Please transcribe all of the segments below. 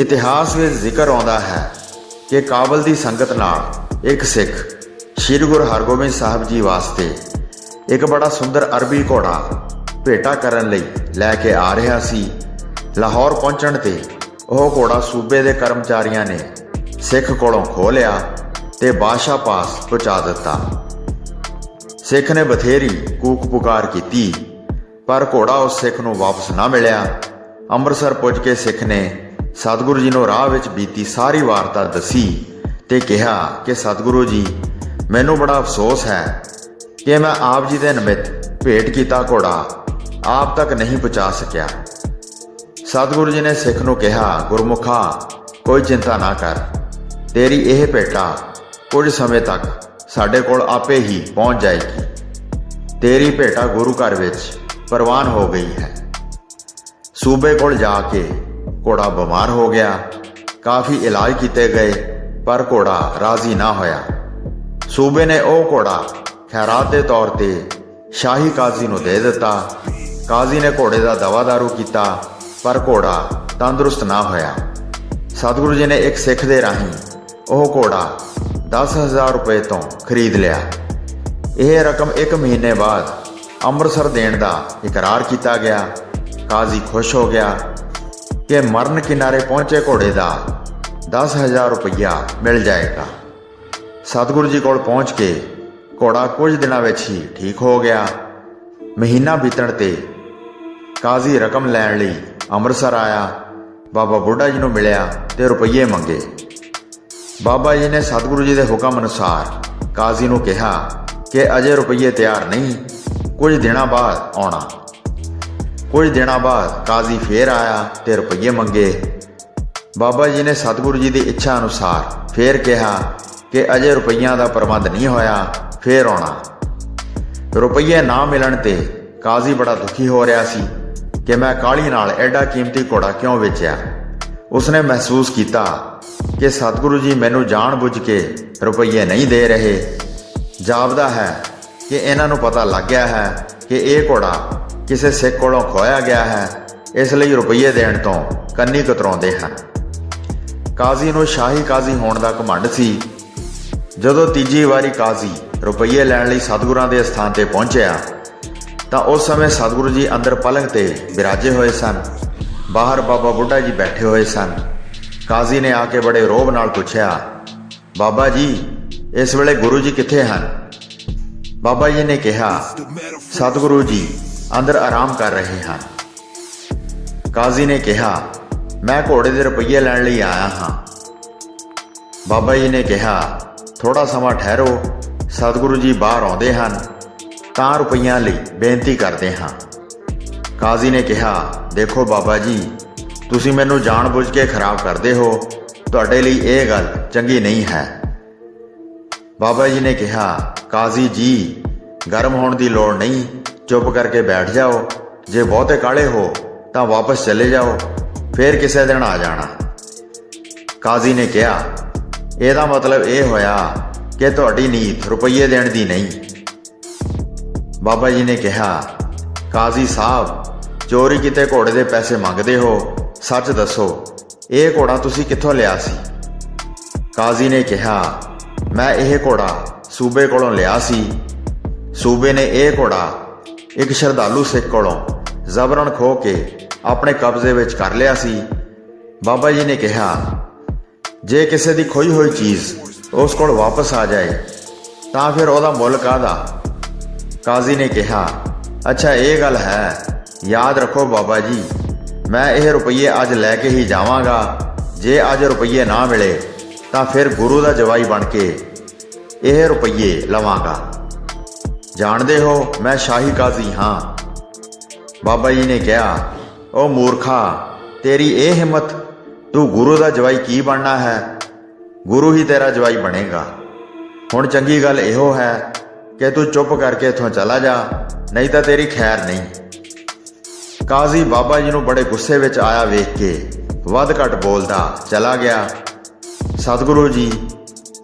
ਇਤਿਹਾਸ ਵਿੱਚ ਜ਼ਿਕਰ ਆਉਂਦਾ ਹੈ ਕਿ ਕਾਬਲ ਦੀ ਸੰਗਤ ਨਾਲ ਇੱਕ ਸਿੱਖ ਸ੍ਰੀ ਗੁਰੂ ਹਰਗੋਬਿੰਦ ਸਾਹਿਬ ਜੀ ਵਾਸਤੇ ਇੱਕ ਬੜਾ ਸੁੰਦਰ ਅਰਬੀ ਘੋੜਾ ਭੇਟਾ ਕਰਨ ਲਈ ਲੈ ਕੇ ਆ ਰਿਹਾ ਸੀ। ਲਾਹੌਰ ਪਹੁੰਚਣ ਤੇ ਉਹ ਘੋੜਾ ਸੂਬੇ ਦੇ ਕਰਮਚਾਰੀਆਂ ਨੇ ਸਿੱਖ ਕੋਲੋਂ ਖੋਹ ਲਿਆ ਤੇ ਬਾਦਸ਼ਾਹ ਪਾਸ ਪਹੁੰਚਾ ਦਿੱਤਾ। ਸਿੱਖ ਨੇ ਬਥੇਰੀ ਕੂਕ ਪੁਕਾਰ ਕੀਤੀ, ਪਰ ਘੋੜਾ ਉਸ ਸਿੱਖ ਨੂੰ ਵਾਪਸ ਨਾ ਮਿਲਿਆ। ਅੰਮ੍ਰਿਤਸਰ ਪੁੱਜ ਕੇ ਸਿੱਖ ਨੇ ਸਤਿਗੁਰੂ ਜੀ ਨੂੰ ਰਾਹ ਵਿੱਚ ਬੀਤੀ ਸਾਰੀ ਵਾਰਤਾ ਦੱਸੀ ਤੇ ਕਿਹਾ ਕਿ ਸਤਿਗੁਰੂ ਜੀ, ਮੈਨੂੰ ਬੜਾ ਅਫਸੋਸ ਹੈ ਕਿ ਮੈਂ ਆਪ ਜੀ ਦੇ ਨਿਮਿਤ ਭੇਟ ਕੀਤਾ ਘੋੜਾ, ਆਪ ਤੱਕ ਨਹੀਂ ਪਹੁੰਚਾ ਸਕਿਆ। ਸਤਿਗੁਰੂ ਜੀ ਨੇ ਸਿੱਖ ਨੂੰ ਕਿਹਾ, ਗੁਰਮੁਖਾ, ਕੋਈ ਚਿੰਤਾ ਨਾ ਕਰ, ਤੇਰੀ ਇਹ ਭੇਟਾ ਕੁਝ ਸਮੇਂ ਤੱਕ ਸਾਡੇ ਕੋਲ ਆਪੇ ਹੀ ਪਹੁੰਚ ਜਾਏਗੀ। ਤੇਰੀ ਭੇਟਾ ਗੁਰੂ ਘਰ ਵਿੱਚ ਪ੍ਰਵਾਨ ਹੋ ਗਈ ਹੈ। ਸੂਬੇ ਕੋਲ ਜਾ ਕੇ ਘੋੜਾ ਬਿਮਾਰ ਹੋ ਗਿਆ। ਕਾਫੀ ਇਲਾਜ ਕੀਤੇ ਗਏ, ਪਰ ਘੋੜਾ ਰਾਜ਼ੀ ਨਾ ਹੋਇਆ। ਸੂਬੇ ਨੇ ਉਹ ਘੋੜਾ ਖੈਰਾਤ ਦੇ ਤੌਰ ਤੇ ਸ਼ਾਹੀ ਕਾਜ਼ੀ ਨੂੰ ਦੇ ਦਿੱਤਾ। ਕਾਜ਼ੀ ਨੇ ਘੋੜੇ ਦਾ ਦਵਾਦਾਰੂ ਕੀਤਾ, ਪਰ ਘੋੜਾ ਤੰਦਰੁਸਤ ਨਾ ਹੋਇਆ। ਸਤਿਗੁਰੂ ਜੀ ਨੇ ਇੱਕ ਸਿੱਖ ਦੇ ਰਾਹੀਂ ਉਹ ਘੋੜਾ 10000 ਰੁਪਏ ਤੋਂ ਖਰੀਦ ਲਿਆ। ਇਹ ਰਕਮ 1 ਮਹੀਨੇ ਬਾਅਦ ਅੰਮ੍ਰਿਤਸਰ ਦੇਣ ਦਾ ਇਕਰਾਰ ਕੀਤਾ ਗਿਆ। ਕਾਜ਼ੀ ਖੁਸ਼ ਹੋ ਗਿਆ। ਕਿ ਮਰਨ ਕਿਨਾਰੇ ਪਹੁੰਚੇ ਘੋੜੇ ਦਾ 10000 ਰੁਪਇਆ ਮਿਲ ਜਾਏਗਾ। ਸਤਿਗੁਰੂ ਜੀ ਕੋਲ ਪਹੁੰਚ ਕੇ ਘੋੜਾ ਕੁਝ ਦਿਨਾਂ ਵਿੱਚ ਹੀ ਠੀਕ ਹੋ ਗਿਆ। ਮਹੀਨਾ ਬੀਤਣ ਤੇ ਕਾਜ਼ੀ ਰਕਮ ਲੈਣ ਲਈ ਅੰਮ੍ਰਿਤਸਰ ਆਇਆ। ਬਾਬਾ ਬੁੱਢਾ ਜੀ ਨੂੰ ਮਿਲਿਆ ਤੇ ਰੁਪਈਏ ਮੰਗੇ। ਬਾਬਾ ਜੀ ਨੇ ਸਤਿਗੁਰੂ ਜੀ ਦੇ ਹੁਕਮ ਅਨੁਸਾਰ ਕਾਜ਼ੀ ਨੂੰ ਕਿਹਾ ਕਿ ਅਜੇ ਰੁਪਈਏ ਤਿਆਰ ਨਹੀਂ, ਕੁਝ ਦਿਨਾਂ ਬਾਅਦ ਆਉਣਾ। ਕੁਝ ਦਿਨਾਂ ਬਾਅਦ ਕਾਜ਼ੀ ਫੇਰ ਆਇਆ ਤੇ ਰੁਪਈਏ ਮੰਗੇ। ਬਾਬਾ ਜੀ ਨੇ ਸਤਿਗੁਰੂ ਜੀ ਦੀ ਇੱਛਾ ਅਨੁਸਾਰ ਫੇਰ ਕਿਹਾ ਕਿ ਅਜੇ ਰੁਪਈਆਂ ਦਾ ਪ੍ਰਬੰਧ ਨਹੀਂ ਹੋਇਆ, ਫੇਰ ਆਉਣਾ। ਰੁਪਈਏ ਨਾ ਮਿਲਣ ਤੇ ਕਾਜ਼ੀ ਬੜਾ ਦੁਖੀ ਹੋ ਰਿਹਾ ਸੀ ਕਿ ਮੈਂ ਕਾਲੀ ਨਾਲ ਐਡਾ ਕੀਮਤੀ ਘੋੜਾ ਕਿਉਂ ਵੇਚਿਆ? ਉਸਨੇ ਮਹਿਸੂਸ ਕੀਤਾ ਕਿ ਸਤਿਗੁਰੂ ਜੀ ਮੈਨੂੰ ਜਾਣ-ਬੁੱਝ ਕੇ ਰੁਪਈਏ ਨਹੀਂ ਦੇ ਰਹੇ। ਜਾਪਦਾ ਹੈ ਕਿ ਇਹਨਾਂ ਨੂੰ ਪਤਾ ਲੱਗ ਗਿਆ ਹੈ ਕਿ ਇਹ ਘੋੜਾ ਕਿਸੇ ਸਿੱਖ ਕੋਲੋਂ ਖੋਇਆ ਗਿਆ ਹੈ, ਇਸ ਲਈ ਰੁਪਈਏ ਦੇਣ ਤੋਂ ਕੰਨੀ ਕਤਰਾਉਂਦੇ ਹਨ। ਕਾਜ਼ੀ ਨੂੰ ਸ਼ਾਹੀ ਕਾਜ਼ੀ ਹੋਣ ਦਾ ਘਮੰਡ ਸੀ। ਜਦੋਂ ਤੀਜੀ ਵਾਰੀ ਕਾਜ਼ੀ ਰੁਪਈਏ ਲੈਣ ਲਈ ਸਤਿਗੁਰਾਂ ਦੇ ਸਥਾਨ ਤੇ ਪਹੁੰਚਿਆ, ਤਾਂ ਉਸ ਸਮੇਂ ਸਤਿਗੁਰੂ ਜੀ ਅੰਦਰ ਪਲੰਗ ਤੇ ਬਿਰਾਜੇ ਹੋਏ ਸਨ। ਬਾਹਰ ਬਾਬਾ ਬੁੱਢਾ ਜੀ ਬੈਠੇ ਹੋਏ ਸਨ। ਕਾਜ਼ੀ ਨੇ ਆ ਕੇ ਬੜੇ ਰੋਬ ਨਾਲ ਪੁੱਛਿਆ, ਬਾਬਾ ਜੀ, ਇਸ ਵੇਲੇ ਗੁਰੂ ਜੀ ਕਿੱਥੇ ਹਨ? ਬਾਬਾ ਜੀ ਨੇ ਕਿਹਾ, ਸਤਿਗੁਰੂ ਜੀ ਅੰਦਰ ਆਰਾਮ ਕਰ ਰਹੇ ਹਨ ਕਾਜ਼ੀ ਨੇ ਕਿਹਾ, ਮੈਂ ਘੋੜੇ ਦੇ ਰੁਪਈਏ ਲੈਣ ਲਈ ਆਇਆ ਹਾਂ। ਬਾਬਾ ਜੀ ਨੇ ਕਿਹਾ ਥੋੜਾ ਸਮਾਂ ਠਹਿਰੋ, ਸਤਿਗੁਰੂ ਜੀ ਬਾਹਰ ਆਉਂਦੇ ਹਨ, ਤਾਂ ਰੁਪਈਆਂ ਲਈ ਬੇਨਤੀ ਕਰਦੇ ਹਾਂ। ਕਾਜ਼ੀ ਨੇ ਕਿਹਾ, ਦੇਖੋ ਬਾਬਾ ਜੀ, ਤੁਸੀਂ ਮੈਨੂੰ ਜਾਣਬੁੱਝ ਕੇ ਖਰਾਬ ਕਰਦੇ ਹੋ, ਤੁਹਾਡੇ ਲਈ ਇਹ ਗੱਲ ਚੰਗੀ ਨਹੀਂ ਹੈ। ਬਾਬਾ ਜੀ ਨੇ ਕਿਹਾ, ਕਾਜ਼ੀ ਜੀ, ਗਰਮ ਹੋਣ ਦੀ ਲੋੜ ਨਹੀਂ ਚੁੱਪ ਕਰਕੇ ਬੈਠ ਜਾਓ। ਜੇ ਬਹੁਤੇ ਕਾਲੇ ਹੋ, ਤਾਂ ਵਾਪਸ ਚਲੇ ਜਾਓ। ਫੇਰ ਕਿਸੇ ਦਿਨ ਆ ਜਾਣਾ। ਕਾਜ਼ੀ ਨੇ ਕਿਹਾ, ਇਹਦਾ ਮਤਲਬ ਇਹ ਹੋਇਆ ਕਿ ਤੁਹਾਡੀ ਨੀਤ ਰੁਪਈਏ ਦੇਣ ਦੀ ਨਹੀਂ। ਬਾਬਾ ਜੀ ਨੇ ਕਿਹਾ, ਕਾਜ਼ੀ ਸਾਹਿਬ, ਚੋਰੀ ਕੀਤੇ ਘੋੜੇ ਦੇ ਪੈਸੇ ਮੰਗਦੇ ਹੋ, ਸੱਚ ਦੱਸੋ, ਇਹ ਘੋੜਾ ਤੁਸੀਂ ਕਿੱਥੋਂ ਲਿਆ ਸੀ? ਕਾਜ਼ੀ ਨੇ ਕਿਹਾ, ਮੈਂ ਇਹ ਘੋੜਾ ਸੂਬੇ ਕੋਲੋਂ ਲਿਆ ਸੀ। ਸੂਬੇ ਨੇ ਇਹ ਘੋੜਾ ਇੱਕ ਸ਼ਰਧਾਲੂ ਸਿੱਖ ਕੋਲੋਂ ਜ਼ਬਰਨ ਖੋ ਕੇ ਆਪਣੇ ਕਬਜ਼ੇ ਵਿੱਚ ਕਰ ਲਿਆ ਸੀ। ਬਾਬਾ ਜੀ ਨੇ ਕਿਹਾ, ਜੇ ਕਿਸੇ ਦੀ ਖੋਈ ਹੋਈ ਚੀਜ਼ ਉਸ ਕੋਲ ਵਾਪਸ ਆ ਜਾਏ, ਤਾਂ ਫਿਰ ਉਹਦਾ ਮੁੱਲ ਕਾਹਦਾ? ਕਾਜ਼ੀ ਨੇ ਕਿਹਾ, ਅੱਛਾ, ਇਹ ਗੱਲ ਹੈ, ਯਾਦ ਰੱਖੋ ਬਾਬਾ ਜੀ, ਮੈਂ ਇਹ ਰੁਪਈਏ ਅੱਜ ਲੈ ਕੇ ਹੀ ਜਾਵਾਂਗਾ। ਜੇ ਅੱਜ ਰੁਪਈਏ ਨਾ ਮਿਲੇ, ਤਾਂ ਫਿਰ ਗੁਰੂ ਦਾ ਜਵਾਈ ਬਣ ਕੇ ਇਹ ਰੁਪਈਏ ਲਵਾਂਗਾ। ਜਾਣਦੇ ਹੋ ਮੈਂ ਸ਼ਾਹੀ ਕਾਜ਼ੀ ਹਾਂ। ਬਾਬਾ ਜੀ ਨੇ ਕਿਹਾ ਉਹ ਮੂਰਖਾ, ਤੇਰੀ ਇਹ ਹਿੰਮਤ, ਤੂੰ ਗੁਰੂ ਦਾ ਜਵਾਈ ਕੀ ਬਣਨਾ ਹੈ? ਗੁਰੂ ਹੀ ਤੇਰਾ ਜਵਾਈ ਬਣੇਗਾ। ਹੁਣ ਚੰਗੀ ਗੱਲ ਇਹੋ ਹੈ ਕਿ ਤੂੰ ਚੁੱਪ ਕਰਕੇ ਇੱਥੋਂ ਚਲਾ ਜਾ, ਨਹੀਂ ਤਾਂ ਤੇਰੀ ਖੈਰ ਨਹੀਂ। ਕਾਜ਼ੀ ਬਾਬਾ ਜੀ ਨੂੰ ਬੜੇ ਗੁੱਸੇ ਵਿੱਚ ਆਇਆ ਵੇਖ ਕੇ, ਵੱਧ ਘੱਟ ਬੋਲਦਾ ਚਲਾ ਗਿਆ। ਸਤਿਗੁਰੂ ਜੀ,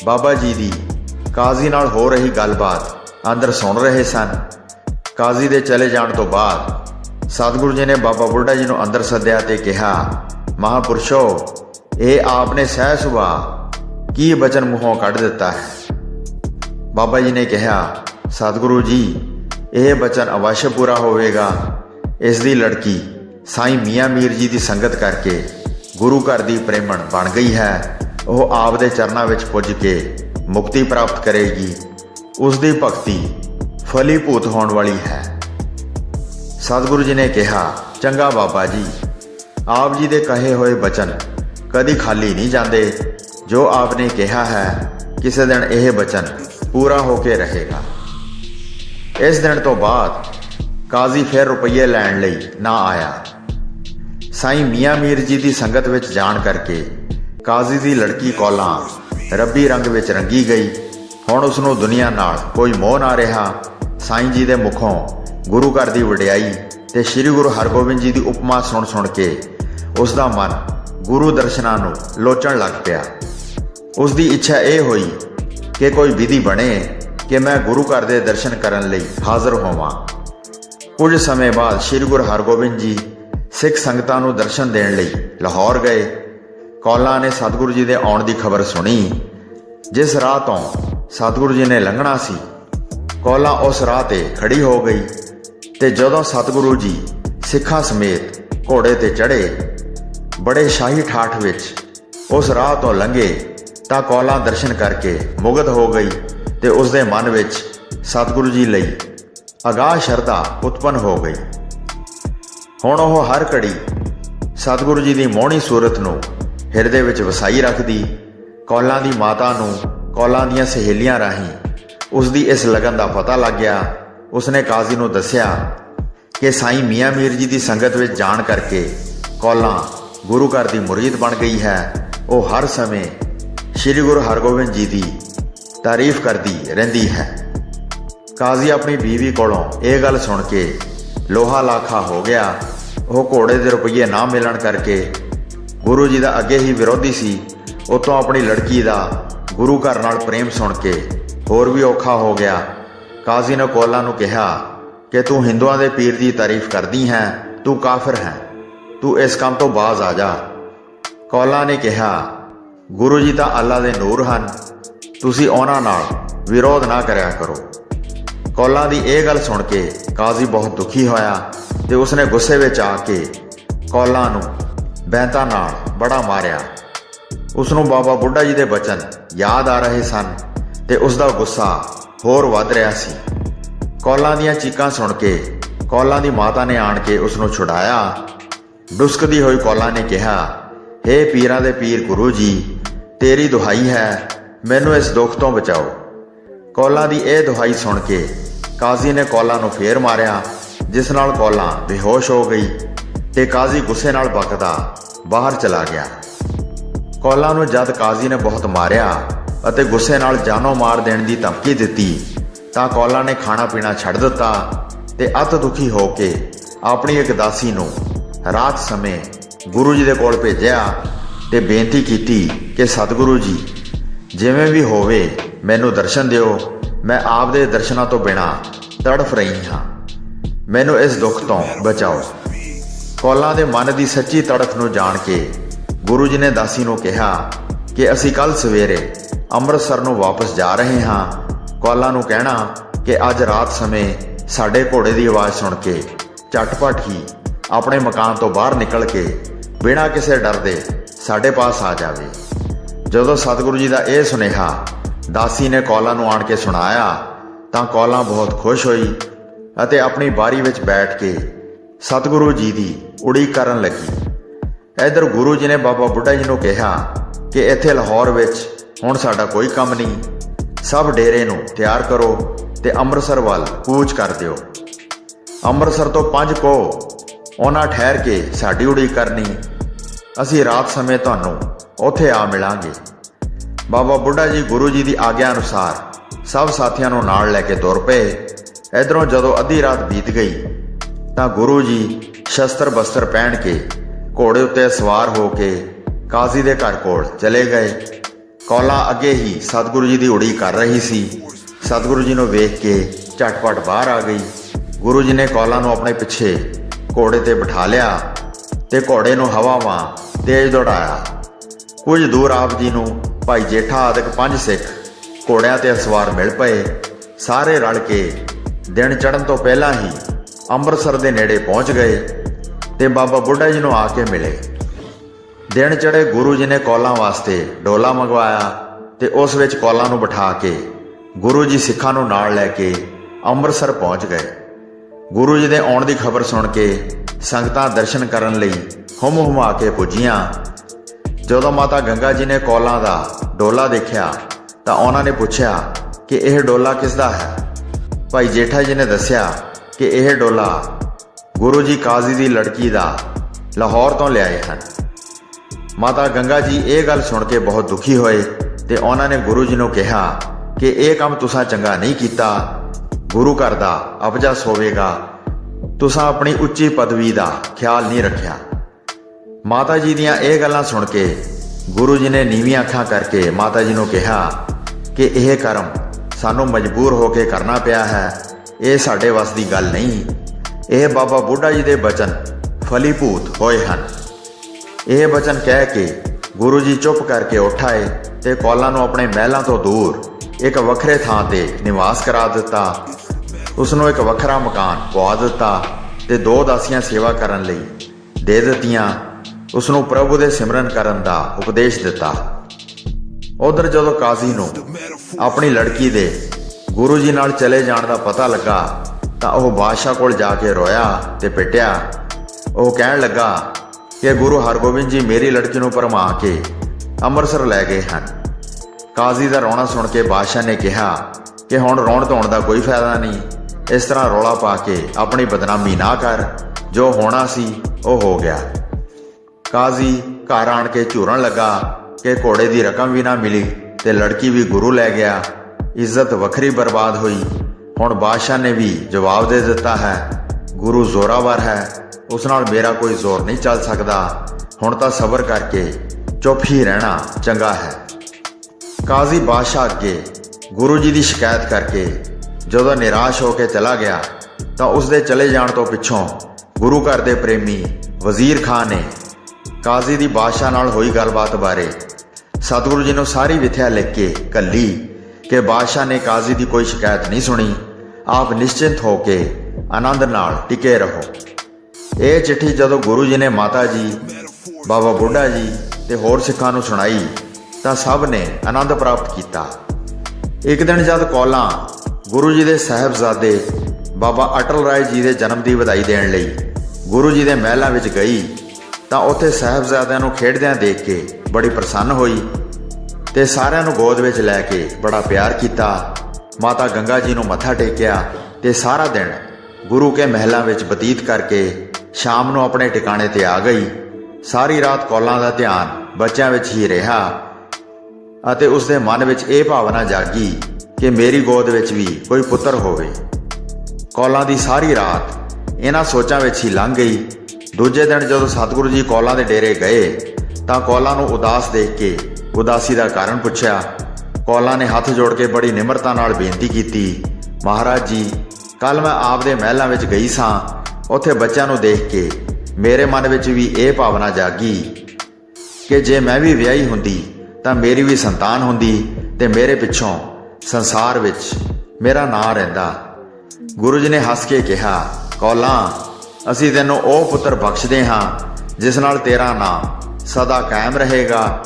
ਬਾਬਾ ਜੀ ਦੀ ਕਾਜ਼ੀ ਨਾਲ ਹੋ ਰਹੀ ਗੱਲਬਾਤ ਅੰਦਰ ਸੁਣ ਰਹੇ ਸਨ। ਕਾਜ਼ੀ ਦੇ ਚਲੇ ਜਾਣ ਤੋਂ ਬਾਅਦ ਸਤਿਗੁਰੂ ਜੀ ਨੇ ਬਾਬਾ ਬੁੱਢਾ ਜੀ ਨੂੰ ਅੰਦਰ ਸੱਦਿਆ ਤੇ ਕਿਹਾ, ਮਹਾਪੁਰਸ਼ੋ, ਇਹ ਆਪਨੇ ਸਹਿ ਸੁਭਾ ਕੀ ਬਚਨ ਮੂੰਹੋਂ ਕੱਢ ਦਿੱਤਾ ਹੈ? ਬਾਬਾ ਜੀ ਨੇ ਕਿਹਾ, ਸਤਿਗੁਰੂ ਜੀ, ਇਹ ਬਚਨ ਅਵਸ਼ ਪੂਰਾ ਹੋਵੇਗਾ। ਇਸ ਦੀ ਲੜਕੀ ਸਾਈਂ ਮੀਆਂ ਮੀਰ ਜੀ ਦੀ ਸੰਗਤ ਕਰਕੇ ਗੁਰੂ ਘਰ ਦੀ ਪ੍ਰੇਮਣ ਬਣ ਗਈ ਹੈ। ਉਹ ਆਪ ਦੇ ਚਰਨਾਂ ਵਿੱਚ ਪੁੱਜ ਕੇ ਮੁਕਤੀ ਪ੍ਰਾਪਤ ਕਰੇਗੀ। ਉਸ ਦੀ ਭਗਤੀ ਫਲੀਭੂਤ ਹੋਣ ਵਾਲੀ ਹੈ। ਸਤਿਗੁਰੂ ਜੀ ਨੇ ਕਿਹਾ, ਚੰਗਾ ਬਾਬਾ ਜੀ, ਆਪ ਜੀ ਦੇ ਕਹੇ ਹੋਏ ਬਚਨ ਕਦੀ ਖਾਲੀ ਨਹੀਂ ਜਾਂਦੇ। ਜੋ ਆਪ ਨੇ ਕਿਹਾ ਹੈ, ਕਿਸੇ ਦਿਨ ਇਹ ਬਚਨ ਪੂਰਾ ਹੋ ਕੇ ਰਹੇਗਾ। ਇਸ ਦਿਨ ਤੋਂ ਬਾਅਦ ਕਾਜ਼ੀ ਫਿਰ ਰੁਪਈਏ ਲੈਣ ਲਈ ਨਾ ਆਇਆ। ਸਾਈਂ ਮੀਆਂ ਮੀਰ ਜੀ ਦੀ ਸੰਗਤ ਵਿੱਚ ਜਾਣ ਕਰਕੇ ਕਾਜ਼ੀ ਦੀ ਲੜਕੀ ਕੌਲਾਂ ਰੱਬੀ ਰੰਗ ਵਿੱਚ ਰੰਗੀ ਗਈ। ਹੁਣ ਉਸ ਨੂੰ ਦੁਨੀਆ ਨਾਲ ਕੋਈ ਮੋਹ ਨਾ ਰਿਹਾ। ਸਾਈਂ ਜੀ ਦੇ ਮੁਖੋਂ ਗੁਰੂ ਘਰ ਦੀ ਵਡਿਆਈ ਤੇ ਸ੍ਰੀ ਗੁਰੂ ਹਰਗੋਬਿੰਦ ਜੀ ਦੀ ਉਪਮਾ ਸੁਣ ਸੁਣ ਕੇ ਉਸ ਦਾ ਮਨ ਗੁਰੂ ਦਰਸ਼ਨਾਂ ਨੂੰ ਲੋਚਣ ਲੱਗ ਪਿਆ। ਉਸ ਦੀ ਇੱਛਾ ਇਹ ਹੋਈ ਕਿ ਕੋਈ ਵਿਧੀ ਬਣੇ ਕਿ ਮੈਂ ਗੁਰੂ ਘਰ ਦੇ ਦਰਸ਼ਨ ਕਰਨ ਲਈ ਹਾਜ਼ਰ ਹੋਵਾਂ। ਕੁਝ ਸਮੇਂ ਬਾਅਦ ਸ੍ਰੀ ਗੁਰੂ ਹਰਗੋਬਿੰਦ ਜੀ ਸਿੱਖ ਸੰਗਤਾਂ ਨੂੰ ਦਰਸ਼ਨ ਦੇਣ ਲਈ ਲਾਹੌਰ ਗਏ। ਕੌਲਾਂ ਨੇ ਸਤਿਗੁਰੂ ਜੀ ਦੇ ਆਉਣ ਦੀ ਖਬਰ ਸੁਣੀ। ਜਿਸ ਰਾਹ ਤੋਂ ਸਤਿਗੁਰੂ ਜੀ ਨੇ ਲੰਘਣਾ ਸੀ। ਕੌਲਾਂ ਉਸ ਰਾਹ ਤੇ ਖੜੀ ਹੋ ਗਈ ਤੇ ਜਦੋਂ ਸਤਿਗੁਰੂ ਜੀ ਸਿੱਖਾਂ ਸਮੇਤ ਘੋੜੇ ਤੇ ਚੜ੍ਹੇ, ਬੜੇ ਸ਼ਾਹੀ ਠਾਠ ਵਿੱਚ ਉਸ ਰਾਹ ਤੋਂ ਲੰਘੇ ਤਾਂ ਕੌਲਾਂ ਦਰਸ਼ਨ ਕਰਕੇ ਮੁਗਧ ਹੋ ਗਈ ਤੇ ਉਸ ਦੇ ਮਨ ਵਿੱਚ ਸਤਿਗੁਰੂ ਜੀ ਲਈ ਅਗਾਹ ਸ਼ਰਧਾ ਉਤਪਨ ਹੋ ਗਈ। ਹੁਣ ਉਹ ਹਰ ਘੜੀ ਸਤਿਗੁਰੂ ਜੀ ਦੀ ਮੋਹਣੀ ਸੂਰਤ ਨੂੰ ਹਿਰਦੇ ਵਿੱਚ ਵਸਾਈ ਰੱਖਦੀ, ਕੌਲਾਂ ਦੀ ਮਾਤਾ ਨੂੰ ਕੌਲਾਂ ਦੀਆਂ ਸਹੇਲੀਆਂ ਰਾਹੀਂ ਉਸ ਦੀ ਇਸ ਲਗਨ ਦਾ ਪਤਾ ਲੱਗ ਗਿਆ। ਉਸਨੇ ਕਾਜ਼ੀ ਨੂੰ ਦੱਸਿਆ ਕਿ ਸਾਈਂ ਮੀਆਂ ਮੀਰ ਜੀ ਦੀ ਸੰਗਤ ਵਿੱਚ ਜਾਣ ਕਰਕੇ ਕੌਲਾਂ ਗੁਰੂ ਘਰ ਦੀ ਮੁਰੀਦ ਬਣ ਗਈ ਹੈ। ਉਹ ਹਰ ਸਮੇਂ ਸ੍ਰੀ ਗੁਰੂ ਹਰਗੋਬਿੰਦ ਜੀ ਦੀ ਤਾਰੀਫ ਕਰਦੀ ਰਹਿੰਦੀ ਹੈ। ਕਾਜ਼ੀ ਆਪਣੀ ਬੀਵੀ ਕੋਲੋਂ ਇਹ ਗੱਲ ਸੁਣ ਕੇ ਲੋਹਾ ਲਾਖਾ ਹੋ ਗਿਆ। ਉਹ ਘੋੜੇ ਦੇ ਰੁਪਈਏ ਨਾ ਮਿਲਣ ਕਰਕੇ ਗੁਰੂ ਜੀ ਦਾ ਅੱਗੇ ਹੀ ਵਿਰੋਧੀ ਸੀ। ਉਤੋਂ ਆਪਣੀ ਲੜਕੀ ਦਾ ਗੁਰੂ ਘਰ ਨਾਲ ਪ੍ਰੇਮ ਸੁਣ ਕੇ ਹੋਰ ਵੀ ਔਖਾ ਹੋ ਗਿਆ। ਕਾਜ਼ੀ ਨੇ ਕੋਲਾ ਨੂੰ ਕਿਹਾ ਕਿ ਤੂੰ ਹਿੰਦੂਆਂ ਦੇ ਪੀਰ ਦੀ ਤਾਰੀਫ ਕਰਦੀ ਹੈ, ਤੂੰ ਕਾਫਰ ਹੈ, ਤੂੰ ਇਸ ਕੰਮ ਤੋਂ ਬਾਜ਼ ਆ ਜਾ। ਕੋਲਾ ਨੇ ਕਿਹਾ, ਗੁਰੂ ਜੀ ਤਾਂ ਅੱਲਾ ਦੇ ਨੂਰ ਹਨ, ਤੁਸੀਂ ਉਹਨਾਂ ਨਾਲ ਵਿਰੋਧ ਨਾ ਕਰਿਆ ਕਰੋ। ਕੌਲਾਂ ਦੀ ਇਹ ਗੱਲ ਸੁਣ ਕੇ ਕਾਜ਼ੀ ਬਹੁਤ ਦੁਖੀ ਹੋਇਆ ਤੇ ਉਸਨੇ ਗੁੱਸੇ ਵਿੱਚ ਆ ਕੇ ਕੌਲਾਂ ਨੂੰ ਬੈਂਤਾ ਨਾਲ ਬੜਾ ਮਾਰਿਆ। ਉਸ ਨੂੰ ਬਾਬਾ ਬੁੱਢਾ ਜੀ ਦੇ ਬਚਨ ਯਾਦ ਆ ਰਹੇ ਸਨ ਤੇ ਉਸ ਦਾ ਗੁੱਸਾ ਹੋਰ ਵੱਧ ਰਿਹਾ ਸੀ। ਕੌਲਾਂ ਦੀਆਂ ਚੀਕਾਂ ਸੁਣ ਕੇ, ਕੌਲਾਂ ਦੀ ਮਾਤਾ ਨੇ ਆਣ ਕੇ ਉਸ ਨੂੰ ਛੁਡਾਇਆ। ਡੁਸਕਦੀ ਹੋਈ ਕੌਲਾਂ ਨੇ ਕਿਹਾ, ਹੇ ਪੀਰਾਂ ਦੇ ਪੀਰ ਗੁਰੂ ਜੀ, ਤੇਰੀ ਦੁਹਾਈ ਹੈ, ਮੈਨੂੰ ਇਸ ਦੁੱਖ ਤੋਂ ਬਚਾਓ। ਕੌਲਾਂ ਦੀ ਇਹ ਦੁਹਾਈ ਸੁਣ ਕੇ ਕਾਜ਼ੀ ਨੇ ਕੌਲਾਂ ਨੂੰ ਫੇਰ ਮਾਰਿਆ, ਜਿਸ ਨਾਲ ਕੌਲਾਂ ਬੇਹੋਸ਼ ਹੋ ਗਈ ਤੇ ਕਾਜ਼ੀ ਗੁੱਸੇ ਨਾਲ ਬਕਦਾ ਬਾਹਰ ਚਲਾ ਗਿਆ। ਕੌਲਾਂ ਨੂੰ ਜਦ ਕਾਜ਼ੀ ਨੇ ਬਹੁਤ ਮਾਰਿਆ ਅਤੇ ਗੁੱਸੇ ਨਾਲ ਜਾਨੋਂ ਮਾਰ ਦੇਣ ਦੀ ਧਮਕੀ ਦਿੱਤੀ, ਤਾਂ ਕੌਲਾਂ ਨੇ ਖਾਣਾ ਪੀਣਾ ਛੱਡ ਦਿੱਤਾ ਤੇ ਅਤ ਦੁਖੀ ਹੋ ਕੇ ਆਪਣੀ ਇੱਕ ਦਾਸੀ ਨੂੰ ਰਾਤ ਸਮੇਂ ਗੁਰੂ ਜੀ ਦੇ ਕੋਲ ਭੇਜਿਆ ਤੇ ਬੇਨਤੀ ਕੀਤੀ ਕਿ, ਸਤਿਗੁਰੂ ਜੀ, ਜਿਵੇਂ ਵੀ ਹੋਵੇ ਮੈਨੂੰ ਦਰਸ਼ਨ ਦਿਓ, ਮੈਂ ਆਪ ਦੇ ਦਰਸ਼ਨਾਂ ਤੋਂ ਬਿਨਾ ਤੜਫ ਰਹੀ ਹਾਂ। ਮੈਨੂੰ ਇਸ ਦੁੱਖ ਤੋਂ ਬਚਾਓ। ਕੌਲਾਂ ਦੇ ਮਨ ਦੀ ਸੱਚੀ ਤੜਫ ਨੂੰ ਜਾਣ ਕੇ ਗੁਰੂ ਜੀ ਨੇ ਦਾਸੀ ਨੂੰ ਕਿਹਾ ਕਿ ਅਸੀਂ ਕੱਲ ਸਵੇਰੇ ਅੰਮ੍ਰਿਤਸਰ ਨੂੰ ਵਾਪਸ ਜਾ ਰਹੇ ਹਾਂ। ਕੌਲਾਂ ਨੂੰ ਕਹਿਣਾ ਕਿ ਅੱਜ ਰਾਤ ਸਮੇਂ ਸਾਡੇ ਘੋੜੇ ਦੀ ਆਵਾਜ਼ ਸੁਣ ਕੇ ਝਟਪਟ ਹੀ ਆਪਣੇ ਮਕਾਨ ਤੋਂ ਬਾਹਰ ਨਿਕਲ ਕੇ ਬਿਨਾਂ ਕਿਸੇ ਡਰ ਦੇ ਸਾਡੇ ਪਾਸ ਆ ਜਾਵੇ। ਜਦੋਂ ਸਤਿਗੁਰੂ ਜੀ ਦਾ ਇਹ ਸੁਨੇਹਾ ਦਾਸੀ ਨੇ ਕੌਲਾਂ ਨੂੰ ਆਣ ਕੇ ਸੁਣਾਇਆ ਤਾਂ ਕੌਲਾਂ ਬਹੁਤ ਖੁਸ਼ ਹੋਈ ਅਤੇ ਆਪਣੀ ਬਾਰੀ ਵਿੱਚ ਬੈਠ ਕੇ ਸਤਿਗੁਰੂ ਜੀ ਦੀ ਉਡੀਕ ਕਰਨ ਲੱਗੀ। ਇਧਰ ਗੁਰੂ ਜੀ ਨੇ ਬਾਬਾ ਬੁੱਢਾ ਜੀ ਨੂੰ ਕਿਹਾ ਕਿ ਇੱਥੇ ਲਾਹੌਰ ਵਿੱਚ ਹੁਣ ਸਾਡਾ ਕੋਈ ਕੰਮ ਨਹੀਂ। ਸਭ ਡੇਰੇ ਨੂੰ ਤਿਆਰ ਕਰੋ ਤੇ ਅੰਮ੍ਰਿਤਸਰ ਵੱਲ ਕੂਚ ਕਰ ਦਿਓ। ਅੰਮ੍ਰਿਤਸਰ ਤੋਂ ਪੰਜ ਕੋ ਉਹਨਾਂ ਠਹਿਰ ਕੇ ਸਾਡੀ ਉਡੀਕ ਕਰਨੀ। ਅਸੀਂ ਰਾਤ ਸਮੇਂ ਤੁਹਾਨੂੰ ਉੱਥੇ ਆ ਮਿਲਾਂਗੇ। ਬਾਬਾ ਬੁੱਢਾ ਜੀ ਗੁਰੂ ਜੀ ਦੀ ਆਗਿਆ ਅਨੁਸਾਰ ਸਭ ਸਾਥੀਆਂ ਨੂੰ ਨਾਲ ਲੈ ਕੇ ਤੁਰ ਪਏ। ਇਧਰੋਂ ਜਦੋਂ ਅੱਧੀ ਰਾਤ ਬੀਤ ਗਈ ਤਾਂ ਗੁਰੂ ਜੀ ਸ਼ਸਤਰ ਬਸਤਰ ਪਹਿਨ ਕੇ ਘੋੜੇ ਉੱਤੇ ਸਵਾਰ ਹੋ ਕੇ ਕਾਜ਼ੀ ਦੇ ਘਰ ਕੋਲ ਚਲੇ ਗਏ। ਕੌਲਾ ਅੱਗੇ ਹੀ ਸਤਿਗੁਰੂ ਜੀ ਦੀ ਉਡੀਕ ਕਰ ਰਹੀ ਸੀ। ਸਤਿਗੁਰੂ ਜੀ ਨੂੰ ਵੇਖ ਕੇ ਝਟਪਟ ਬਾਹਰ ਆ ਗਈ। ਗੁਰੂ ਜੀ ਨੇ ਕੌਲਾ ਨੂੰ ਆਪਣੇ ਪਿੱਛੇ ਘੋੜੇ ਤੇ ਬਿਠਾ ਲਿਆ ਤੇ ਘੋੜੇ ਨੂੰ ਹਵਾਵਾਂ ਤੇਜ਼ ਦੌੜਾਇਆ। ਕੁਝ ਦੂਰ ਆਪ ਜੀ ਨੂੰ ਭਾਈ ਜੇਠਾ ਆਦਿਕ ਪੰਜ ਸਿੱਖ ਘੋੜਿਆਂ ਤੇ ਸਵਾਰ ਮਿਲ ਪਏ। ਸਾਰੇ ਰਲ ਕੇ ਦਿਨ ਚੜ੍ਹਨ ਤੋਂ ਪਹਿਲਾਂ ਹੀ ਅੰਮ੍ਰਿਤਸਰ ਦੇ ਨੇੜੇ ਪਹੁੰਚ ਗਏ। ਤੇ ਬਾਬਾ ਬੁੱਢਾ ਜੀ ਨੂੰ ਆ ਕੇ ਮਿਲੇ। ਦਿਨ ਚੜੇ ਗੁਰੂ ਜੀ ਨੇ ਕੌਲਾਂ ਵਾਸਤੇ ਡੋਲਾ ਮੰਗਵਾਇਆ ਤੇ ਉਸ ਵਿੱਚ ਕੌਲਾਂ ਨੂੰ ਬਿਠਾ ਕੇ ਗੁਰੂ ਜੀ ਸਿੱਖਾਂ ਨੂੰ ਨਾਲ ਲੈ ਕੇ ਅੰਮ੍ਰਿਤਸਰ ਪਹੁੰਚ ਗਏ। ਗੁਰੂ ਜੀ ਦੇ ਆਉਣ ਦੀ ਖਬਰ ਸੁਣ ਕੇ ਸੰਗਤਾਂ ਦਰਸ਼ਨ ਕਰਨ ਲਈ ਹੁਮ ਹੁਮਾ ਕੇ ਪੁੱਜੀਆਂ। ਜਦੋਂ ਮਾਤਾ ਗੰਗਾ ਜੀ ਨੇ ਕੌਲਾਂ ਦਾ ਡੋਲਾ ਦੇਖਿਆ ਤਾਂ ਉਹਨਾਂ ਨੇ ਪੁੱਛਿਆ ਕਿ ਇਹ ਡੋਲਾ ਕਿਸ ਦਾ ਹੈ? ਭਾਈ ਜੇਠਾ ਜੀ ਨੇ ਦੱਸਿਆ ਕਿ ਇਹ ਡੋਲਾ ਗੁਰੂ ਜੀ ਕਾਜ਼ੀ ਦੀ ਲੜਕੀ ਦਾ ਲਾਹੌਰ ਤੋਂ ਲਿਆਏ ਹਨ। ਮਾਤਾ ਗੰਗਾ ਜੀ ਇਹ ਗੱਲ ਸੁਣ ਕੇ ਬਹੁਤ ਦੁਖੀ ਹੋਏ ਤੇ ਉਹਨਾਂ ਨੇ ਗੁਰੂ ਜੀ ਨੂੰ ਕਿਹਾ ਕਿ ਇਹ ਕੰਮ ਤੁਸੀਂ ਚੰਗਾ ਨਹੀਂ ਕੀਤਾ। ਗੁਰੂ ਘਰ ਦਾ ਅਬਜਸ ਹੋਵੇਗਾ ਤੁਸੀਂ ਆਪਣੀ ਉੱਚੀ ਪਦਵੀ ਦਾ ਖਿਆਲ ਨਹੀਂ ਰੱਖਿਆ। ਮਾਤਾ ਜੀ ਦੀਆਂ ਇਹ ਗੱਲਾਂ ਸੁਣ ਕੇ ਗੁਰੂ ਜੀ ਨੇ ਨੀਵੀਆਂ ਅੱਖਾਂ ਕਰਕੇ ਮਾਤਾ ਜੀ ਨੂੰ ਕਿਹਾ ਕਿ ਇਹ ਕਰਮ ਸਾਨੂੰ ਮਜਬੂਰ ਹੋ ਕੇ ਕਰਨਾ ਪਿਆ ਹੈ। ਇਹ ਸਾਡੇ ਵੱਸ ਦੀ ਗੱਲ ਨਹੀਂ। ਇਹ ਬਾਬਾ ਬੁੱਢਾ ਜੀ ਦੇ ਬਚਨ ਫਲੀਭੂਤ ਹੋਏ ਹਨ। ਇਹ ਬਚਨ ਕਹਿ ਕੇ ਗੁਰੂ ਜੀ ਚੁੱਪ ਕਰਕੇ ਉੱਠ ਆਏ ਤੇ ਕੌਲਾਂ ਨੂੰ ਆਪਣੇ ਮਹਿਲਾਂ ਤੋਂ ਦੂਰ ਇੱਕ ਵੱਖਰੇ ਥਾਂ ਤੇ ਨਿਵਾਸ ਕਰਾ ਦਿੱਤਾ। ਉਸ ਨੂੰ ਇੱਕ ਵੱਖਰਾ ਮਕਾਨ ਪਵਾ ਦਿੱਤਾ ਤੇ ਦੋ ਦਾਸੀਆਂ ਸੇਵਾ ਕਰਨ ਲਈ ਦੇ ਦਿੱਤੀਆਂ। ਉਸ ਨੂੰ ਪ੍ਰਭੂ ਦੇ ਸਿਮਰਨ ਕਰਨ ਦਾ ਉਪਦੇਸ਼ ਦਿੱਤਾ। ਉਧਰ ਜਦੋਂ ਕਾਜ਼ੀ ਨੂੰ ਆਪਣੀ ਲੜਕੀ ਦੇ ਗੁਰੂ ਜੀ ਨਾਲ ਚਲੇ ਜਾਣ ਦਾ ਪਤਾ ਲੱਗਾ ਤਾਂ ਉਹ ਬਾਦਸ਼ਾਹ ਕੋਲ ਜਾ ਕੇ ਰੋਇਆ ਤੇ ਪਿੱਟਿਆ। ਉਹ ਕਹਿਣ ਲੱਗਾ ਕਿ ਗੁਰੂ ਹਰਗੋਬਿੰਦ ਜੀ ਮੇਰੀ ਲੜਕੀ ਨੂੰ ਪਰਮਾ ਕੇ ਅੰਮ੍ਰਿਤਸਰ ਲੈ ਗਏ ਹਨ। ਕਾਜ਼ੀ ਦਾ ਰੋਣਾ ਸੁਣ ਕੇ ਬਾਦਸ਼ਾਹ ਨੇ ਕਿਹਾ ਕਿ ਹੁਣ ਰੋਣ ਧੋਣ ਦਾ ਕੋਈ ਫਾਇਦਾ ਨਹੀਂ। ਇਸ ਤਰ੍ਹਾਂ ਰੌਲਾ ਪਾ ਕੇ ਆਪਣੀ ਬਦਨਾਮੀ ਨਾ ਕਰ। ਜੋ ਹੋਣਾ ਸੀ, ਉਹ ਹੋ ਗਿਆ। ਕਾਜ਼ੀ ਘਰ ਆਣ ਕੇ ਝੂਰਨ ਲੱਗਾ ਕਿ ਘੋੜੇ ਦੀ ਰਕਮ ਵੀ ਨਾ ਮਿਲੀ ਤੇ ਲੜਕੀ ਵੀ ਗੁਰੂ ਲੈ ਗਿਆ। ਇੱਜ਼ਤ ਵੱਖਰੀ ਬਰਬਾਦ ਹੋਈ। ਹੁਣ ਬਾਦਸ਼ਾਹ ਨੇ ਵੀ ਜਵਾਬ ਦੇ ਦਿੱਤਾ ਹੈ, ਗੁਰੂ ਜ਼ੋਰਾਵਰ ਹੈ, ਉਸ ਨਾਲ ਮੇਰਾ ਕੋਈ ਜ਼ੋਰ ਨਹੀਂ ਚੱਲ ਸਕਦਾ। ਹੁਣ ਤਾਂ ਸਬਰ ਕਰਕੇ ਚੁੱਪ ਹੀ ਰਹਿਣਾ ਚੰਗਾ ਹੈ। ਕਾਜ਼ੀ ਬਾਦਸ਼ਾਹ ਅੱਗੇ ਗੁਰੂ ਜੀ ਦੀ ਸ਼ਿਕਾਇਤ ਕਰਕੇ ਜਦੋਂ ਨਿਰਾਸ਼ ਹੋ ਕੇ ਚਲਾ ਗਿਆ, ਤਾਂ ਉਸ ਦੇ ਚਲੇ ਜਾਣ ਤੋਂ ਪਿੱਛੋਂ ਗੁਰੂ ਘਰ ਦੇ ਪ੍ਰੇਮੀ ਵਜ਼ੀਰ ਖਾਨ ਨੇ ਕਾਜ਼ੀ ਦੀ ਬਾਦਸ਼ਾਹ ਨਾਲ ਹੋਈ ਗੱਲਬਾਤ ਬਾਰੇ ਸਤਿਗੁਰੂ ਜੀ ਨੂੰ ਸਾਰੀ ਵਿਥਿਆ ਲਿਖ ਕੇ ਕੱਲੀ ਕਿ ਬਾਦਸ਼ਾਹ ਨੇ ਕਾਜ਼ੀ ਦੀ ਕੋਈ ਸ਼ਿਕਾਇਤ ਨਹੀਂ ਸੁਣੀ। ਆਪ ਨਿਸ਼ਚਿੰਤ ਹੋ ਕੇ ਆਨੰਦ ਨਾਲ ਟਿਕੇ ਰਹੋ। ਇਹ ਚਿੱਠੀ ਜਦੋਂ ਗੁਰੂ ਜੀ ਨੇ ਮਾਤਾ ਜੀ, ਬਾਬਾ ਬੁੱਢਾ ਜੀ ਤੇ ਹੋਰ ਸਿੱਖਾਂ ਨੂੰ ਸੁਣਾਈ, ਤਾਂ ਸਭ ਨੇ ਆਨੰਦ ਪ੍ਰਾਪਤ ਕੀਤਾ। ਇੱਕ ਦਿਨ ਜਦ ਕੌਲਾਂ ਗੁਰੂ ਜੀ ਦੇ ਸਾਹਿਬਜ਼ਾਦੇ ਬਾਬਾ ਅਟਲ ਰਾਏ ਜੀ ਦੇ ਜਨਮ ਦੀ ਵਧਾਈ ਦੇਣ ਲਈ ਗੁਰੂ ਜੀ ਦੇ ਮਹਿਲਾਂ ਵਿੱਚ ਗਈ, ਤਾਂ ਉੱਥੇ ਸਾਹਿਬਜ਼ਾਦਿਆਂ ਨੂੰ ਖੇਡਦਿਆਂ ਦੇਖ ਕੇ ਬੜੀ ਪ੍ਰਸੰਨ ਹੋਈ ਤੇ ਸਾਰਿਆਂ ਨੂੰ ਗੋਦ ਵਿੱਚ ਲੈ ਕੇ ਬੜਾ ਪਿਆਰ ਕੀਤਾ। ਮਾਤਾ ਗੰਗਾ ਜੀ ਨੂੰ ਮੱਥਾ ਟੇਕਿਆ ਤੇ ਸਾਰਾ ਦਿਨ ਗੁਰੂ ਕੇ ਮਹਿਲਾਂ ਵਿੱਚ ਬਤੀਤ ਕਰਕੇ ਸ਼ਾਮ ਨੂੰ ਆਪਣੇ ਟਿਕਾਣੇ ਤੇ ਆ ਗਈ। ਸਾਰੀ ਰਾਤ ਕੌਲਾਂ ਦਾ ਧਿਆਨ ਬੱਚਿਆਂ ਵਿੱਚ ਹੀ ਰਿਹਾ ਅਤੇ ਉਸ ਦੇ ਮਨ ਵਿੱਚ ਇਹ ਭਾਵਨਾ ਜਾਗੀ ਕਿ ਮੇਰੀ ਗੋਦ ਵਿੱਚ ਵੀ ਕੋਈ ਪੁੱਤਰ ਹੋਵੇ। ਕੌਲਾਂ ਦੀ ਸਾਰੀ ਰਾਤ ਇਹਨਾਂ ਸੋਚਾਂ ਵਿੱਚ ਹੀ ਲੰਘ ਗਈ। ਦੂਜੇ ਦਿਨ ਜਦੋਂ ਸਤਿਗੁਰੂ ਜੀ ਕੌਲਾਂ ਦੇ ਡੇਰੇ ਗਏ ਤਾਂ ਕੌਲਾਂ ਨੂੰ ਉਦਾਸ ਦੇਖ ਕੇ ਉਦਾਸੀ ਦਾ ਕਾਰਨ ਪੁੱਛਿਆ ਕੌਲਾਂ ਨੇ ਹੱਥ ਜੋੜ ਕੇ ਬੜੀ ਨਿਮਰਤਾ ਨਾਲ ਬੇਨਤੀ ਕੀਤੀ। ਮਹਾਰਾਜ ਜੀ ਕੱਲ ਮੈਂ ਆਪ ਦੇ ਮਹਿਲਾਂ ਵਿੱਚ ਗਈ ਸਾਂ। ਉੱਥੇ ਬੱਚਿਆਂ ਨੂੰ ਦੇਖ ਕੇ ਮੇਰੇ ਮਨ ਵਿੱਚ ਵੀ ਇਹ ਭਾਵਨਾ ਜਾਗੀ ਕਿ ਜੇ ਮੈਂ ਵੀ ਵਿਆਹੀ ਹੁੰਦੀ, ਤਾਂ ਮੇਰੀ ਵੀ ਸੰਤਾਨ ਹੁੰਦੀ ਤੇ ਮੇਰੇ ਪਿੱਛੋਂ ਸੰਸਾਰ ਵਿੱਚ ਮੇਰਾ ਨਾਂ ਰਹਿੰਦਾ। ਗੁਰੂ ਜੀ ਨੇ ਹੱਸ ਕੇ ਕਿਹਾ, ਕੌਲਾਂ, ਅਸੀਂ ਤੈਨੂੰ ਉਹ ਪੁੱਤਰ ਬਖਸ਼ਦੇ ਹਾਂ, ਜਿਸ ਨਾਲ ਤੇਰਾ ਨਾਂ ਸਦਾ ਕਾਇਮ ਰਹੇਗਾ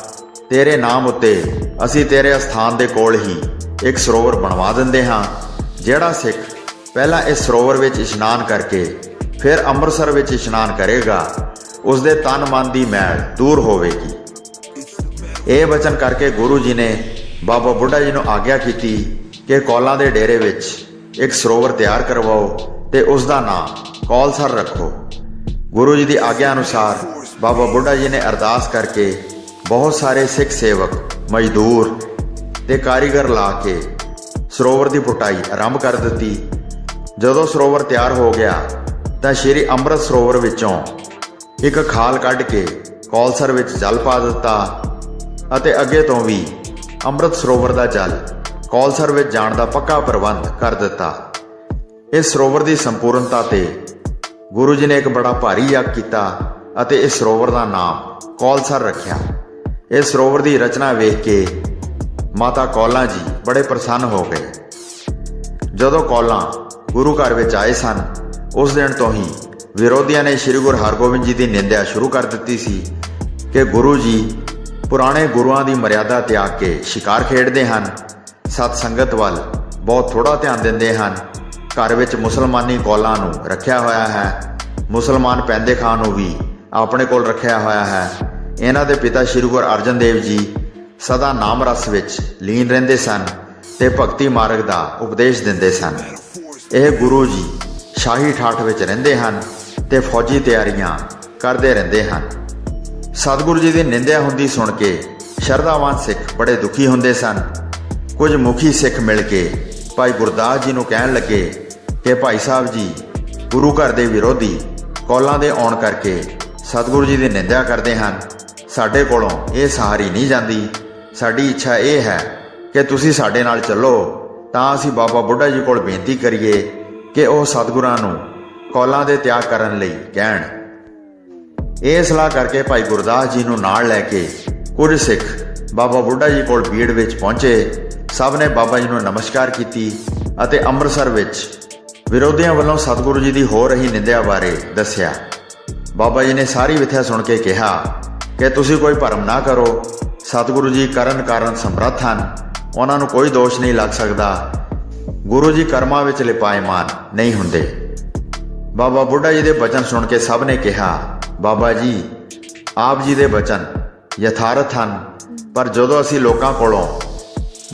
ਤੇਰੇ ਨਾਮ ਉੱਤੇ ਅਸੀਂ ਤੇਰੇ ਅਸਥਾਨ ਦੇ ਕੋਲ ਹੀ ਇੱਕ ਸਰੋਵਰ ਬਣਵਾ ਦਿੰਦੇ ਹਾਂ, ਜਿਹੜਾ ਸਿੱਖ ਪਹਿਲਾਂ ਇਸ ਸਰੋਵਰ ਵਿੱਚ ਇਸ਼ਨਾਨ ਕਰਕੇ ਫਿਰ ਅੰਮ੍ਰਿਤਸਰ ਵਿੱਚ ਇਸ਼ਨਾਨ ਕਰੇਗਾ। ਉਸ ਦੇ ਤਨ ਮਨ ਦੀ ਮੈਲ ਦੂਰ ਹੋਵੇਗੀ। ਇਹ ਵਚਨ ਕਰਕੇ ਗੁਰੂ ਜੀ ਨੇ ਬਾਬਾ ਬੁੱਢਾ ਜੀ ਨੂੰ ਆਗਿਆ ਕੀਤੀ ਕਿ ਕੌਲਾਂ ਦੇ ਡੇਰੇ ਵਿੱਚ ਇੱਕ ਸਰੋਵਰ ਤਿਆਰ ਕਰਵਾਓ ਤੇ ਉਸ ਦਾ ਨਾਮ ਕੌਲਸਰ ਰੱਖੋ। ਗੁਰੂ ਜੀ ਦੀ ਆਗਿਆ ਅਨੁਸਾਰ ਬਾਬਾ ਬੁੱਢਾ ਜੀ ਨੇ ਅਰਦਾਸ ਕਰਕੇ ਬਹੁਤ ਸਾਰੇ ਸਿੱਖ ਸੇਵਕ, ਮਜ਼ਦੂਰ ਤੇ ਕਾਰੀਗਰ ਲਾ ਕੇ ਸਰੋਵਰ ਦੀ ਪੁਟਾਈ ਆਰੰਭ ਕਰ ਦਿੱਤੀ। ਜਦੋਂ ਸਰੋਵਰ ਤਿਆਰ ਹੋ ਗਿਆ, ਤਾਂ ਸ਼੍ਰੀ ਅੰਮ੍ਰਿਤ ਸਰੋਵਰ ਵਿੱਚੋਂ ਇੱਕ ਖਾਲ ਕੱਢ ਕੇ ਕੌਲਸਰ ਵਿੱਚ ਜਲ ਪਾ ਦਿੱਤਾ ਅਤੇ ਅੱਗੇ ਤੋਂ ਵੀ ਅੰਮ੍ਰਿਤ ਸਰੋਵਰ ਦਾ ਜਲ ਕੌਲਸਰ ਵਿੱਚ ਜਾਣ ਦਾ ਪੱਕਾ ਪ੍ਰਬੰਧ ਕਰ ਦਿੱਤਾ। ਇਸ ਸਰੋਵਰ ਦੀ ਸੰਪੂਰਨਤਾ ਤੇ ਗੁਰੂ ਜੀ ਨੇ ਇੱਕ ਬੜਾ ਭਾਰੀ ਯੱਗ ਕੀਤਾ ਅਤੇ ਇਸ ਸਰੋਵਰ ਦਾ ਨਾਮ ਕੌਲਸਰ ਰੱਖਿਆ। ਇਹ ਸਰੋਵਰ ਦੀ ਰਚਨਾ ਵੇਖ ਕੇ ਮਾਤਾ ਕੌਲਾਂ ਜੀ ਬੜੇ ਪ੍ਰਸੰਨ ਹੋ ਗਏ। ਜਦੋਂ ਕੌਲਾਂ ਗੁਰੂ ਘਰ ਵਿੱਚ ਆਏ ਸਨ, ਉਸ ਦਿਨ ਤੋਂ ਹੀ ਵਿਰੋਧੀਆਂ ਨੇ ਸ੍ਰੀ ਗੁਰੂ ਹਰਗੋਬਿੰਦ ਜੀ ਦੀ ਨਿੰਦਿਆ ਸ਼ੁਰੂ ਕਰ ਦਿੱਤੀ ਸੀ ਕਿ ਗੁਰੂ ਜੀ ਪੁਰਾਣੇ ਗੁਰੂਆਂ ਦੀ ਮਰਿਆਦਾ ਤਿਆਗ ਕੇ ਸ਼ਿਕਾਰ ਖੇਡਦੇ ਹਨ। ਸਤ ਸੰਗਤ ਵੱਲ ਬਹੁਤ ਥੋੜਾ ਧਿਆਨ ਦਿੰਦੇ ਹਨ। ਘਰ ਵਿੱਚ ਮੁਸਲਮਾਨੀ ਕੌਲਾਂ ਨੂੰ ਰੱਖਿਆ ਹੋਇਆ ਹੈ। ਮੁਸਲਮਾਨ ਪੈਂਦੇ ਖਾਨ ਨੂੰ ਵੀ ਆਪਣੇ ਕੋਲ ਰੱਖਿਆ ਹੋਇਆ ਹੈ। ਇਹਨਾਂ ਦੇ ਪਿਤਾ ਸ੍ਰੀ ਗੁਰੂ ਅਰਜਨ ਦੇਵ ਜੀ ਸਦਾ ਨਾਮ ਰਸ ਵਿੱਚ ਲੀਨ ਰਹਿੰਦੇ ਸਨ ਤੇ ਭਗਤੀ ਮਾਰਗ ਦਾ ਉਪਦੇਸ਼ ਦਿੰਦੇ ਸਨ। ਇਹ ਗੁਰੂ ਜੀ ਸ਼ਾਹੀ ਠਾਠ ਵਿੱਚ ਰਹਿੰਦੇ ਹਨ ਤੇ ਫੌਜੀ ਤਿਆਰੀਆਂ ਕਰਦੇ ਰਹਿੰਦੇ ਹਨ। ਸਤਿਗੁਰੂ ਜੀ ਦੀ ਨਿੰਦਿਆ ਹੁੰਦੀ ਸੁਣ ਕੇ ਸ਼ਰਧਾਵਾਨ ਸਿੱਖ ਬੜੇ ਦੁਖੀ ਹੁੰਦੇ ਸਨ। ਕੁਝ ਮੁਖੀ ਸਿੱਖ ਮਿਲ ਕੇ ਭਾਈ ਗੁਰਦਾਸ ਜੀ ਨੂੰ ਕਹਿਣ ਲੱਗੇ ਕਿ ਭਾਈ ਸਾਹਿਬ ਜੀ, ਗੁਰੂ ਘਰ ਦੇ ਵਿਰੋਧੀ ਕੌਲਾਂ ਦੇ ਆਉਣ ਕਰਕੇ ਸਤਿਗੁਰੂ ਜੀ ਦੀ ਨਿੰਦਿਆ ਕਰਦੇ ਹਨ। ਸਾਡੇ ਕੋਲੋਂ ਇਹ ਸਹਾਰੀ ਨਹੀਂ ਜਾਂਦੀ। ਸਾਡੀ ਇੱਛਾ ਇਹ ਹੈ ਕਿ ਤੁਸੀਂ ਸਾਡੇ ਨਾਲ ਚੱਲੋ, ਤਾਂ ਅਸੀਂ ਬਾਬਾ ਬੁੱਢਾ ਜੀ ਕੋਲ ਬੇਨਤੀ ਕਰੀਏ ਕਿ ਉਹ ਸਤਿਗੁਰਾਂ ਨੂੰ ਕੌਲਾਂ ਦੇ ਤਿਆਗ ਕਰਨ ਲਈ ਕਹਿਣ। ਇਹ ਸਲਾਹ ਕਰਕੇ ਭਾਈ ਗੁਰਦਾਸ ਜੀ ਨੂੰ ਨਾਲ ਲੈ ਕੇ ਕੁਝ ਸਿੱਖ ਬਾਬਾ ਬੁੱਢਾ ਜੀ ਕੋਲ ਭੀੜ ਵਿੱਚ ਪਹੁੰਚੇ। ਸਭ ਨੇ ਬਾਬਾ ਜੀ ਨੂੰ ਨਮਸਕਾਰ ਕੀਤੀ ਅਤੇ ਅੰਮ੍ਰਿਤਸਰ ਵਿੱਚ ਵਿਰੋਧੀਆਂ ਵੱਲੋਂ ਸਤਿਗੁਰੂ ਜੀ ਦੀ ਹੋ ਰਹੀ ਨਿੰਦਿਆ ਬਾਰੇ ਦੱਸਿਆ। ਬਾਬਾ ਜੀ ਨੇ ਸਾਰੀ ਵਿਥਿਆ ਸੁਣ ਕੇ ਕਿਹਾ ਕਿ ਤੁਸੀਂ ਕੋਈ ਭਰਮ ਨਾ ਕਰੋ। ਸਤਿਗੁਰੂ ਜੀ ਕਰਨ ਕਾਰਨ ਸਮਰੱਥ ਹਨ। ਉਹਨਾਂ ਨੂੰ ਕੋਈ ਦੋਸ਼ ਨਹੀਂ ਲੱਗ ਸਕਦਾ। ਗੁਰੂ ਜੀ ਕਰਮਾਂ ਵਿੱਚ ਲਿਪਾਇਮਾਨ ਨਹੀਂ ਹੁੰਦੇ। ਬਾਬਾ ਬੁੱਢਾ ਜੀ ਦੇ ਬਚਨ ਸੁਣ ਕੇ ਸਭ ਨੇ ਕਿਹਾ, ਬਾਬਾ ਜੀ, ਆਪ ਜੀ ਦੇ ਬਚਨ ਯਥਾਰਥ ਹਨ। ਪਰ ਜਦੋਂ ਅਸੀਂ ਲੋਕਾਂ ਕੋਲੋਂ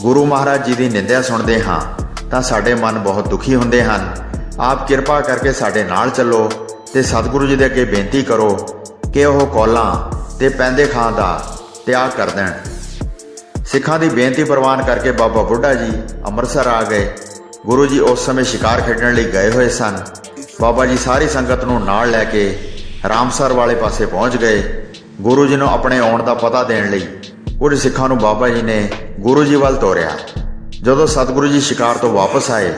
ਗੁਰੂ ਮਹਾਰਾਜ ਜੀ ਦੀ ਨਿੰਦਿਆ ਸੁਣਦੇ ਹਾਂ, ਤਾਂ ਸਾਡੇ ਮਨ ਬਹੁਤ ਦੁਖੀ ਹੁੰਦੇ ਹਨ। ਆਪ ਕਿਰਪਾ ਕਰਕੇ ਸਾਡੇ ਨਾਲ ਚੱਲੋ ਤੇ ਸਤਿਗੁਰੂ ਜੀ ਦੇ ਅੱਗੇ ਬੇਨਤੀ ਕਰੋ ਕਿ ਉਹ ਕੌਲਾਂ ਤੇ ਪੈਂਦੇ ਖਾਂ ਦਾ ਤਿਆਗ ਕਰ ਦੇਣ। ਸਿੱਖਾਂ ਦੀ ਬੇਨਤੀ ਪ੍ਰਵਾਨ ਕਰਕੇ ਬਾਬਾ ਬੁੱਢਾ ਜੀ ਅੰਮ੍ਰਿਤਸਰ ਆ ਗਏ। ਗੁਰੂ ਜੀ ਉਸ ਸਮੇਂ ਸ਼ਿਕਾਰ ਖੇਡਣ ਲਈ ਗਏ ਹੋਏ ਸਨ। ਬਾਬਾ ਜੀ ਸਾਰੀ ਸੰਗਤ ਨੂੰ ਨਾਲ ਲੈ ਕੇ ਰਾਮਸਰ ਵਾਲੇ ਪਾਸੇ ਪਹੁੰਚ ਗਏ। ਗੁਰੂ ਜੀ ਨੂੰ ਆਪਣੇ ਆਉਣ ਦਾ ਪਤਾ ਦੇਣ ਲਈ ਕੁਝ ਸਿੱਖਾਂ ਨੂੰ ਬਾਬਾ ਜੀ ਨੇ ਗੁਰੂ ਜੀ ਵੱਲ ਤੋਰਿਆ। ਜਦੋਂ ਸਤਿਗੁਰੂ ਜੀ ਸ਼ਿਕਾਰ ਤੋਂ ਵਾਪਸ ਆਏ,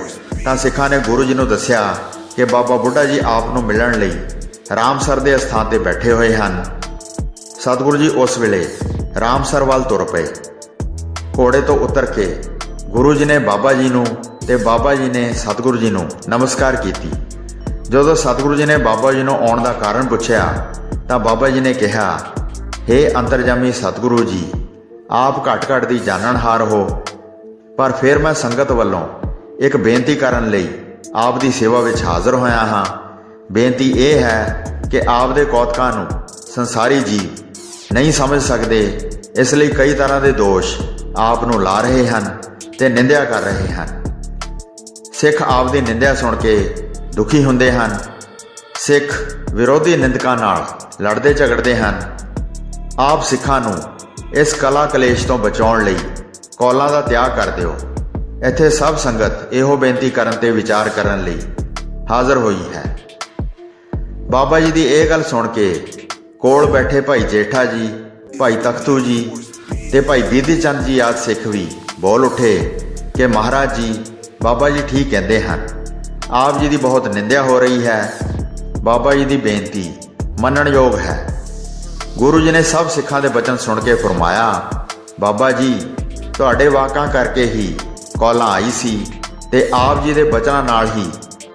ਤਾਂ ਸਿੱਖਾਂ ਨੇ ਗੁਰੂ ਜੀ ਨੂੰ ਦੱਸਿਆ ਕਿ ਬਾਬਾ ਬੁੱਢਾ ਜੀ ਆਪ ਨੂੰ ਮਿਲਣ ਲਈ ਰਾਮਸਰ ਦੇ ਸਥਾਨ ਤੇ ਬੈਠੇ ਹੋਏ ਹਨ। ਸਤਿਗੁਰੂ ਜੀ ਉਸ ਵੇਲੇ ਰਾਮਸਰ ਵੱਲ ਤੁਰ ਪਏ। ਘੋੜੇ ਤੋਂ ਉਤਰ ਕੇ ਗੁਰੂ ਜੀ ਨੇ ਬਾਬਾ ਜੀ ਨੂੰ ਤੇ ਬਾਬਾ ਜੀ ਨੇ ਸਤਿਗੁਰੂ ਜੀ ਨੂੰ ਨਮਸਕਾਰ ਕੀਤੀ। ਜਦੋਂ ਸਤਿਗੁਰੂ ਜੀ ਨੇ ਬਾਬਾ ਜੀ ਨੂੰ ਆਉਣ ਦਾ ਕਾਰਨ ਪੁੱਛਿਆ, ਤਾਂ ਬਾਬਾ ਜੀ ਨੇ ਕਿਹਾ हे ਅੰਤਰਜਾਮੀ ਸਤਿਗੁਰੂ ਜੀ, ਆਪ ਘਟ ਘਟ ਦੀ ਜਾਣਨਹਾਰ ਹੋ। ਪਰ ਫਿਰ ਮੈਂ ਸੰਗਤ ਵੱਲੋਂ ਇੱਕ ਬੇਨਤੀ ਕਰਨ ਲਈ ਆਪ ਦੀ ਸੇਵਾ ਵਿੱਚ ਹਾਜ਼ਰ ਹੋਇਆ ਹਾਂ। ਬੇਨਤੀ ਇਹ ਹੈ ਕਿ ਆਪ ਦੇ ਕੌਤਕਾਂ ਨੂੰ ਸੰਸਾਰੀ ਜੀਵ ਨਹੀਂ ਸਮਝ ਸਕਦੇ। ਇਸ ਲਈ ਕਈ ਤਰ੍ਹਾਂ ਦੇ ਦੋਸ਼ ਆਪ ਨੂੰ ਲਾ ਰਹੇ ਹਨ ਤੇ ਨਿੰਦਿਆ ਕਰ ਰਹੇ ਹਨ। ਸਿੱਖ ਆਪ ਦੀ ਨਿੰਦਿਆ ਸੁਣ ਕੇ ਦੁਖੀ ਹੁੰਦੇ ਹਨ। ਸਿੱਖ ਵਿਰੋਧੀ ਨਿੰਦਕਾਂ ਨਾਲ ਲੜਦੇ ਝਗੜਦੇ ਹਨ। ਆਪ ਸਿੱਖਾਂ ਨੂੰ ਇਸ ਕਲਾ ਕਲੇਸ਼ ਤੋਂ ਬਚਾਉਣ ਲਈ ਕੌਲਾਂ ਦਾ ਤਿਆਗ ਕਰ ਦਿਓ। ਇੱਥੇ ਸਭ ਸੰਗਤ ਇਹੋ ਬੇਨਤੀ ਕਰਨ ਤੇ ਵਿਚਾਰ ਕਰਨ ਲਈ ਹਾਜ਼ਰ ਹੋਈ ਹੈ। ਬਾਬਾ ਜੀ ਦੀ ਇਹ ਗੱਲ ਸੁਣ ਕੇ ਕੋਲ ਬੈਠੇ ਭਾਈ ਜੇਠਾ ਜੀ, ਭਾਈ ਤਖਤੂ ਜੀ ਤੇ ਭਾਈ ਬੀਦੀ ਚੰਦ ਜੀ ਆਦ ਸਿੱਖ ਵੀ ਬੋਲ ਉੱਠੇ ਕਿ ਮਹਾਰਾਜ ਜੀ, ਬਾਬਾ ਜੀ ਠੀਕ ਕਹਿੰਦੇ ਹਨ। ਆਪ ਜੀ ਦੀ ਬਹੁਤ ਨਿੰਦਿਆ ਹੋ ਰਹੀ ਹੈ। ਬਾਬਾ ਜੀ ਦੀ ਬੇਨਤੀ ਮੰਨਣਯੋਗ ਹੈ। ਗੁਰੂ ਜੀ ਨੇ ਸਭ ਸਿੱਖਾਂ ਦੇ ਬਚਨ ਸੁਣ ਕੇ ਫਰਮਾਇਆ, ਬਾਬਾ ਜੀ, ਤੁਹਾਡੇ ਵਾਕਾਂ ਕਰਕੇ ਹੀ ਕੌਲਾਂ ਆਈ ਸੀ ਤੇ ਆਪ ਜੀ ਦੇ ਬਚਨਾਂ ਨਾਲ ਹੀ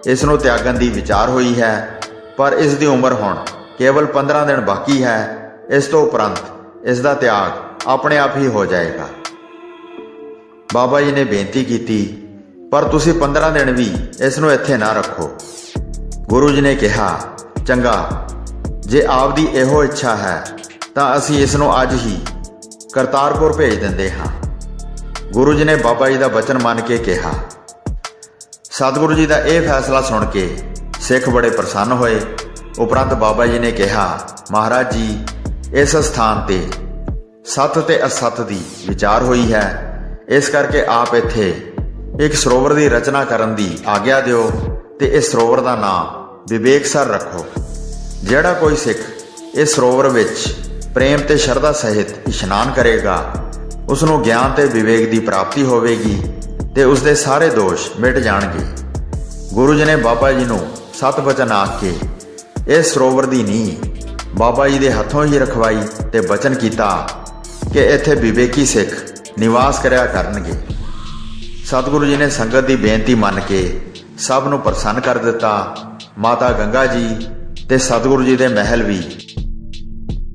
ਇਸ ਨੂੰ ਤਿਆਗਣ ਦੀ ਵਿਚਾਰ ਹੋਈ ਹੈ, ਪਰ ਇਸ ਦੀ ਉਮਰ ਹੁਣ ਕੇਵਲ 15 ਦਿਨ ਬਾਕੀ ਹੈ, ਇਸ ਤੋਂ ਉਪਰੰਤ ਇਸ ਦਾ ਤਿਆਗ ਆਪਣੇ ਆਪ ਹੀ ਹੋ ਜਾਏਗਾ। ਬਾਬਾ ਜੀ ਨੇ ਬੇਨਤੀ ਕੀਤੀ, ਪਰ ਤੁਸੀਂ 15 ਦਿਨ ਵੀ ਇਸ ਨੂੰ ਇੱਥੇ ਨਾ ਰੱਖੋ। ਗੁਰੂ ਜੀ ਨੇ ਕਿਹਾ, ਚੰਗਾ, ਜੇ ਆਪ ਦੀ ਇਹੋ ਇੱਛਾ ਹੈ, ਤਾਂ ਅਸੀਂ ਇਸ ਨੂੰ ਅੱਜ ਹੀ ਕਰਤਾਰਪੁਰ ਭੇਜ ਦਿੰਦੇ ਹਾਂ। ਗੁਰੂ ਜੀ ਨੇ ਬਾਬਾ ਜੀ ਦਾ ਬਚਨ ਮੰਨ ਕੇ ਕਿਹਾ। ਸਤਿਗੁਰੂ ਜੀ ਦਾ ਇਹ ਫੈਸਲਾ ਸੁਣ ਕੇ ਸਿੱਖ ਬੜੇ ਪ੍ਰਸੰਨ ਹੋਏ। ਉਪਰੰਤ ਬਾਬਾ ਜੀ ਨੇ ਕਿਹਾ, ਮਹਾਰਾਜ ਜੀ, ਇਸ ਸਥਾਨ ਤੇ ਸਤ ਤੇ ਅਸਤ ਦੀ ਵਿਚਾਰ ਹੋਈ ਹੈ। ਇਸ ਕਰਕੇ ਆਪ ਇੱਥੇ ਇੱਕ ਸਰੋਵਰ ਦੀ ਰਚਨਾ ਕਰਨ ਦੀ ਆਗਿਆ ਦਿਓ ਤੇ ਇਸ ਸਰੋਵਰ ਦਾ ਨਾਮ ਵਿਵੇਕਸਰ ਰੱਖੋ। ਜਿਹੜਾ ਕੋਈ ਸਿੱਖ ਇਸ ਸਰੋਵਰ ਵਿੱਚ ਪ੍ਰੇਮ ਤੇ ਸ਼ਰਧਾ ਸਹਿਤ ਇਸ਼ਨਾਨ ਕਰੇਗਾ ਉਸ ਨੂੰ ਗਿਆਨ ਤੇ ਵਿਵੇਕ ਦੀ ਪ੍ਰਾਪਤੀ ਹੋਵੇਗੀ ਤੇ ਉਸ ਦੇ ਸਾਰੇ ਦੋਸ਼ ਮਿਟ ਜਾਣਗੇ। ਗੁਰੂ ਜੀ ਨੇ ਬਾਬਾ ਜੀ ਨੂੰ ਸਤ ਵਚਨ ਆਖ ਕੇ ਇਹ ਸਰੋਵਰ ਦੀ ਨੀਂਹ ਬਾਬਾ ਜੀ ਦੇ ਹੱਥੋਂ ਹੀ ਰਖਵਾਈ ਤੇ ਬਚਨ ਕੀਤਾ ਕਿ ਇੱਥੇ ਵਿਵੇਕੀ ਸਿੱਖ ਨਿਵਾਸ ਕਰਿਆ ਕਰਨਗੇ। ਸਤਿਗੁਰੂ ਜੀ ਨੇ ਸੰਗਤ ਦੀ ਬੇਨਤੀ ਮੰਨ ਕੇ ਸਭ ਨੂੰ ਪ੍ਰਸੰਨ ਕਰ ਦਿੱਤਾ। ਮਾਤਾ ਗੰਗਾ ਜੀ ਤੇ ਸਤਿਗੁਰੂ ਜੀ ਦੇ ਮਹਿਲ ਵੀ